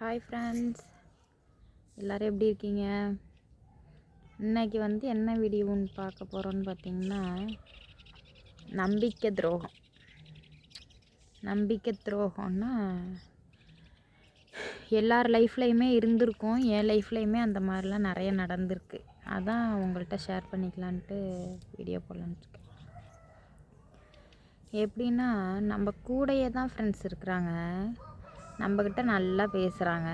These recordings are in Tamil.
ஹாய் ஃப்ரெண்ட்ஸ் எல்லோரும் எப்படி இருக்கீங்க? இன்னைக்கு வந்து என்ன வீடியோன்னு பார்க்க போகிறோன்னு பார்த்தீங்கன்னா நம்பிக்கை துரோகம். நம்பிக்கை துரோகம்னா எல்லார் லைஃப்லையுமே இருந்திருக்கும் என் லைஃப்லையுமே அந்த மாதிரிலாம் நிறைய நடந்திருக்கு. அதான் உங்கள்கிட்ட ஷேர் பண்ணிக்கலான்ட்டு வீடியோ போடலான்ட்டு இருக்கேன். எப்படின்னா நம்ம கூடயே தான் ஃப்ரெண்ட்ஸ் இருக்கிறாங்க. நம்மக்கிட்ட நல்லா பேசுகிறாங்க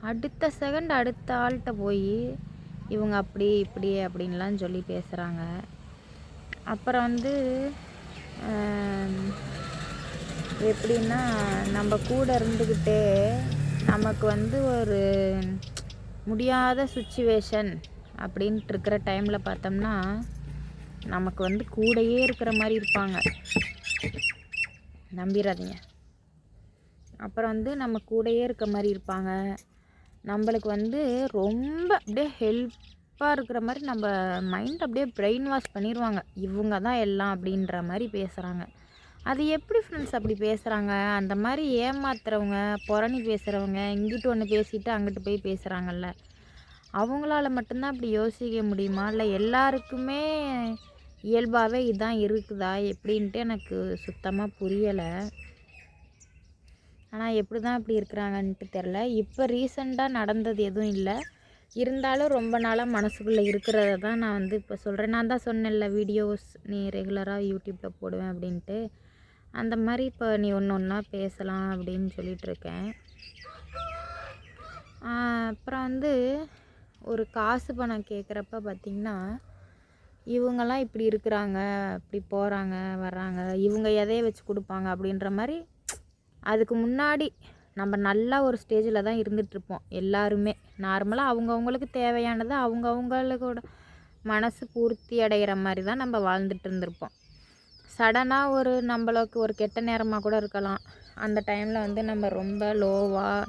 அடுத்த செகண்ட் அடுத்த ஆள்கிட்ட போய் இவங்க அப்படி இப்படி அப்படின்லாம் சொல்லி பேசுகிறாங்க அப்புறம் வந்து எப்படின்னா நம்ம கூட இருந்துக்கிட்டே நமக்கு வந்து ஒரு முடியாத சுச்சுவேஷன் அப்படின்ட்டு இருக்கிற டைமில் பார்த்தோம்னா நமக்கு வந்து கூடயே இருக்கிற மாதிரி இருப்பாங்க. நம்பிடாதீங்க அப்புறம் வந்து நம்ம கூடயே இருக்க மாதிரி இருப்பாங்க. நம்மளுக்கு வந்து ரொம்ப அப்படியே ஹெல்ப்பாக இருக்கிற மாதிரி நம்ம மைண்ட் அப்படியே பிரெயின் வாஷ் பண்ணிடுவாங்க இவங்க தான் எல்லாம் அப்படின்ற மாதிரி பேசுகிறாங்க அது எப்படி ஃப்ரெண்ட்ஸ் அப்படி பேசுகிறாங்க அந்த மாதிரி ஏமாத்துறவங்க புறணி பேசுகிறவங்க இங்கிட்டு ஒன்று பேசிட்டு அங்கிட்டு போய் பேசுகிறாங்கல்ல அவங்களால மட்டும்தான் அப்படி யோசிக்க முடியுமா? இல்லை எல்லாருக்குமே இயல்பாகவே இதான் இருக்குதா? எப்படின்ட்டு எனக்கு சுத்தமாக புரியலை. ஆனால் எப்படி தான் இப்படி இருக்கிறாங்கன்ட்டு தெரில இப்போ ரீசெண்டாக நடந்தது எதுவும் இல்லை. இருந்தாலும் ரொம்ப நாளாக மனசுக்குள்ளே இருக்கிறத தான் நான் வந்து இப்போ சொல்கிறேன் நான் தான் சொன்னேன்ல வீடியோஸ் நீ ரெகுலராக யூடியூப்பில் போடுவேன் அப்படின்ட்டு. அந்த மாதிரி இப்போ நீ ஒன்று ஒன்றா பேசலாம் அப்படின்னு சொல்லிகிட்ருக்கேன் அப்புறம் வந்து ஒரு காசு பணம் கேட்குறப்ப பார்த்திங்கன்னா இவங்கெல்லாம் இப்படி இருக்கிறாங்க இப்படி போகிறாங்க வர்றாங்க இவங்க எதையை வச்சு கொடுப்பாங்க அப்படின்ற மாதிரி அதுக்கு முன்னாடி நம்ம நல்லா ஒரு ஸ்டேஜில் தான் இருந்துகிட்ருப்போம் எல்லாருமே. நார்மலாக அவங்கவுங்களுக்கு தேவையானதை அவங்கவுங்களோட மனசு பூர்த்தி அடைகிற மாதிரி தான் நம்ம வாழ்ந்துட்டு இருந்திருப்போம் சடனாக ஒரு நம்மளுக்கு ஒரு கெட்ட நேரமாக கூட இருக்கலாம். அந்த டைமில் வந்து நம்ம ரொம்ப லோவாக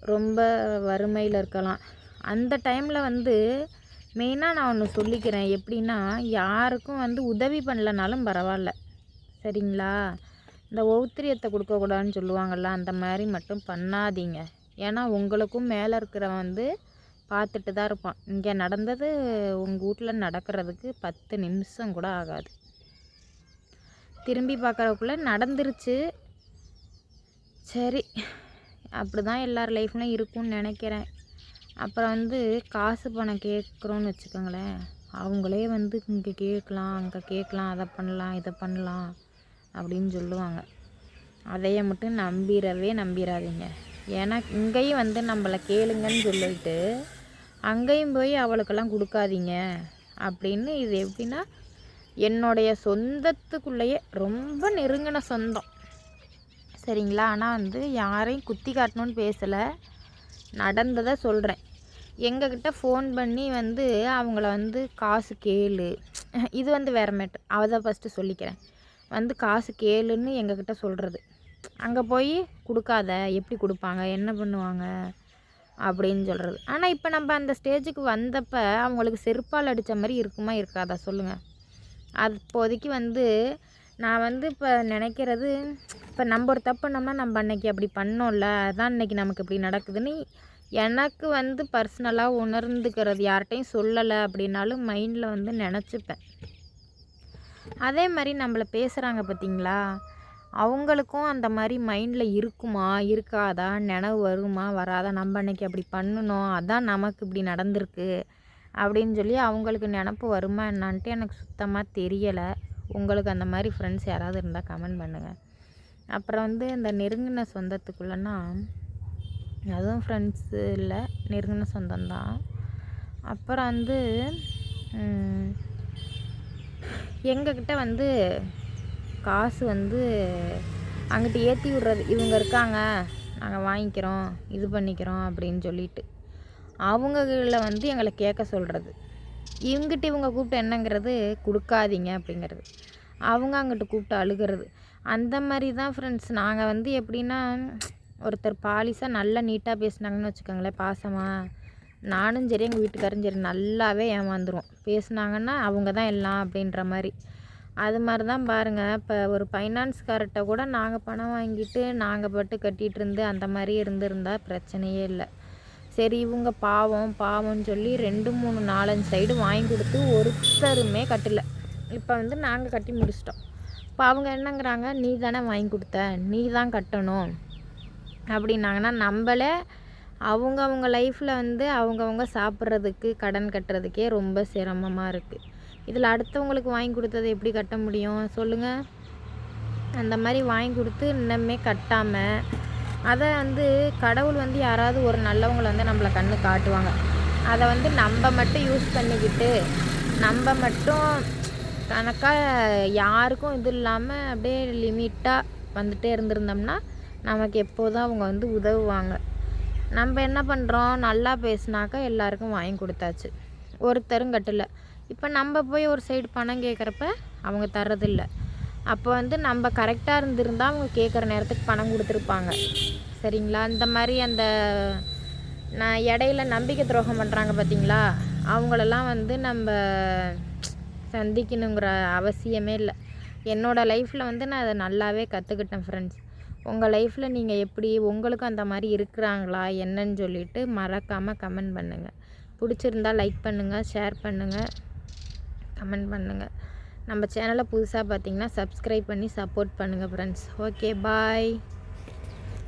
ரொம்ப வறுமையில் இருக்கலாம். அந்த டைமில் வந்து மெயினாக நான் ஒன்று சொல்லிக்கிறேன். எப்படின்னா யாருக்கும் வந்து உதவி பண்ணலனாலும் பரவாயில்ல. சரிங்களா? இந்த ஒவுத்திரியத்தை கொடுக்கக்கூடாதுன்னு சொல்லுவாங்கள்ல அந்த மாதிரி மட்டும் பண்ணாதீங்க. ஏன்னா உங்களுக்கும் மேலே இருக்கிறவன் வந்து பார்த்துட்டு தான் இருப்பான். இங்கே நடந்தது உங்கள் வீட்டில் நடக்கிறதுக்கு பத்து நிமிஷம் கூட ஆகாது. திரும்பி பார்க்குறதுக்குள்ளே நடந்துருச்சு. சரி அப்படி தான் எல்லார் லைஃப்லையும் இருக்கும்னு நினைக்கிறேன். அப்புறம் வந்து காசு பணம் கேட்குறோன்னு வச்சுக்கோங்களேன். அவங்களே வந்து இங்கே கேட்கலாம் அங்கே கேட்கலாம் அதை பண்ணலாம் இதை பண்ணலாம். அப்படின்னு சொல்லுவாங்க. அதையை மட்டும் நம்பிடவே நம்பிடாதீங்க ஏன்னா இங்கேயும் வந்து நம்மளை கேளுங்கன்னு சொல்லிட்டு அங்கேயும் போய் அவளுக்கெல்லாம் கொடுக்காதீங்க. அப்படின்னு இது எப்படின்னா என்னுடைய சொந்தத்துக்குள்ளேயே ரொம்ப நெருங்கின சொந்தம். சரிங்களா? ஆனால் வந்து யாரையும் குத்தி காட்டணும்னு பேசலை. நடந்ததை சொல்கிறேன் எங்ககிட்ட ஃபோன் பண்ணி வந்து அவங்கள வந்து காசு கேளு. இது வந்து வேறு மேட்ரு அதை ஃபஸ்ட்டு சொல்லிக்கிறேன். வந்து காசு கேளுன்னு எங்ககிட்ட சொல்கிறது அங்கே போய் கொடுக்காத எப்படி கொடுப்பாங்க என்ன பண்ணுவாங்க அப்படின்னு சொல்கிறது ஆனால் இப்போ நம்ம அந்த ஸ்டேஜுக்கு வந்தப்போ அவங்களுக்கு செருப்பால் அடித்த மாதிரி இருக்குமா இருக்காதா சொல்லுங்கள் அப்போதைக்கு வந்து நான் வந்து இப்போ நினைக்கிறது இப்போ நம்ம ஒரு தப்பு பண்ணோம்னா நம்ம அன்னைக்கு அப்படி பண்ணோம்ல அதான் இன்னைக்கு நமக்கு இப்படி நடக்குதுன்னு எனக்கு வந்து பர்சனலாக உணர்ந்துக்கிறது யார்கிட்டையும் சொல்லலை அப்படின்னாலும் மைண்டில் வந்து நினச்சிப்பேன். அதே மாதிரி நம்மளை பேசுகிறாங்க பார்த்தீங்களா அவங்களுக்கும் அந்த மாதிரி மைண்டில் இருக்குமா? இருக்காதா? நினைவு வருமா? வராதா? நம்ம அன்னைக்கு அப்படி பண்ணணும். அதான் நமக்கு இப்படி நடந்திருக்கு. அப்படின்னு சொல்லி அவங்களுக்கு நினப்பு வருமா என்னான்ட்டு எனக்கு சுத்தமாக தெரியலை. உங்களுக்கு அந்த மாதிரி ஃப்ரெண்ட்ஸ் யாராவது இருந்தால் கமெண்ட் பண்ணுங்கள் அப்புறம் வந்து இந்த நெருங்கின சொந்தத்துக்குள்ளேன்னா அதுவும் ஃப்ரெண்ட்ஸு இல்லை. நெருங்கின சொந்தம்தான். அப்புறம் வந்து எங்கக்கிட்ட எங்ககிட்ட வந்து காசு வந்து அங்கிட்டு ஏற்றி விட்றது இவங்க இருக்காங்க நாங்கள் வாங்கிக்கிறோம் இது பண்ணிக்கிறோம் அப்படின்னு சொல்லிட்டு. அவங்ககள வந்து எங்களை கேட்க சொல்கிறது இவங்கிட்ட இவங்க கூப்பிட்டு என்னங்கிறது கொடுக்காதீங்க அப்படிங்கிறது. அவங்க அங்கிட்டு கூப்பிட்டு அழுகிறது. அந்த மாதிரி தான் ஃப்ரெண்ட்ஸ் நாங்கள் வந்து எப்படின்னா ஒருத்தர் பாலிசாக நல்லா நீட்டாக பேசுனாங்கன்னு வச்சுக்கோங்களேன் பாசமாக நானும் சரி எங்கள் வீட்டுக்காரும் சரி நல்லாவே ஏமாந்துருவோம். பேசுனாங்கன்னா அவங்க தான் எல்லாம் அப்படின்ற மாதிரி. அது மாதிரி தான் பாருங்கள் இப்போ ஒரு ஃபைனான்ஸ்கார்ட்ட கூட நாங்கள் பணம் வாங்கிட்டு நாங்கள் பட்டு கட்டிகிட்டு இருந்து அந்த மாதிரி இருந்திருந்தால் பிரச்சனையே இல்லை. சரி இவங்க பாவம் பாவம்னு சொல்லி ரெண்டு மூணு நாலஞ்சு சைடு வாங்கி கொடுத்து ஒருத்தருமே கட்டலை. இப்போ வந்து நாங்கள் கட்டி முடிச்சிட்டோம். இப்போ அவங்க என்னங்கிறாங்க நீ தானே வாங்கி கொடுத்த நீ தான் கட்டணும். அப்படின்னாங்கன்னா நம்மளே அவங்கவுங்க லைஃப்பில் வந்து அவங்கவுங்க சாப்பிட்றதுக்கு கடன் கட்டுறதுக்கே ரொம்ப சிரமமாக இருக்குது இதில் அடுத்தவங்களுக்கு வாங்கி கொடுத்ததை எப்படி கட்ட முடியும்? சொல்லுங்கள் அந்த மாதிரி வாங்கி கொடுத்து இன்னமே கட்டாமல் அதை வந்து கடவுள் வந்து யாராவது ஒரு நல்லவங்களை வந்து நம்மளை கண்ணு காட்டுவாங்க. அதை வந்து நம்ம மட்டும் யூஸ் பண்ணிக்கிட்டு நம்ம மட்டும் கணக்காக யாருக்கும் இது இல்லாமல் அப்படியே லிமிட்டாக வந்துகிட்டே இருந்திருந்தோம்னா நமக்கு எப்போதும் அவங்க வந்து உதவுவாங்க. நம்ம என்ன பண்ணுறோம் நல்லா பேசினாக்கா எல்லாருக்கும் வாங்கி கொடுத்தாச்சு. ஒருத்தரும் கட்டலை. இப்போ நம்ம போய் ஒரு சைடு பணம் கேட்குறப்ப அவங்க தர்றதில்ல. அப்போ வந்து நம்ம கரெக்டாக இருந்திருந்தால் அவங்க கேட்குற நேரத்துக்கு பணம் கொடுத்துருப்பாங்க. சரிங்களா? இந்த மாதிரி அந்த நான் இடையில நம்பிக்கை துரோகம் பண்ணுறாங்க பார்த்தீங்களா அவங்களெல்லாம் வந்து நம்ம சந்திக்கணுங்கிற அவசியமே இல்லை. என்னோடய லைஃப்பில் வந்து நான் அதை நல்லாவே கற்றுக்கிட்டேன் ஃப்ரெண்ட்ஸ் உங்கள் லைஃப்பில் நீங்கள் எப்படி உங்களுக்கும் அந்த மாதிரி இருக்கிறாங்களா? என்னன்னு சொல்லிட்டு மறக்காமல் கமெண்ட் பண்ணுங்கள் பிடிச்சிருந்தா லைக் பண்ணுங்கள் ஷேர் பண்ணுங்கள் கமெண்ட் பண்ணுங்கள் நம்ம சேனலை புதுசாக பார்த்தீங்கன்னா சப்ஸ்கிரைப் பண்ணி சப்போர்ட் பண்ணுங்கள் ஃப்ரெண்ட்ஸ் ஓகே பாய்.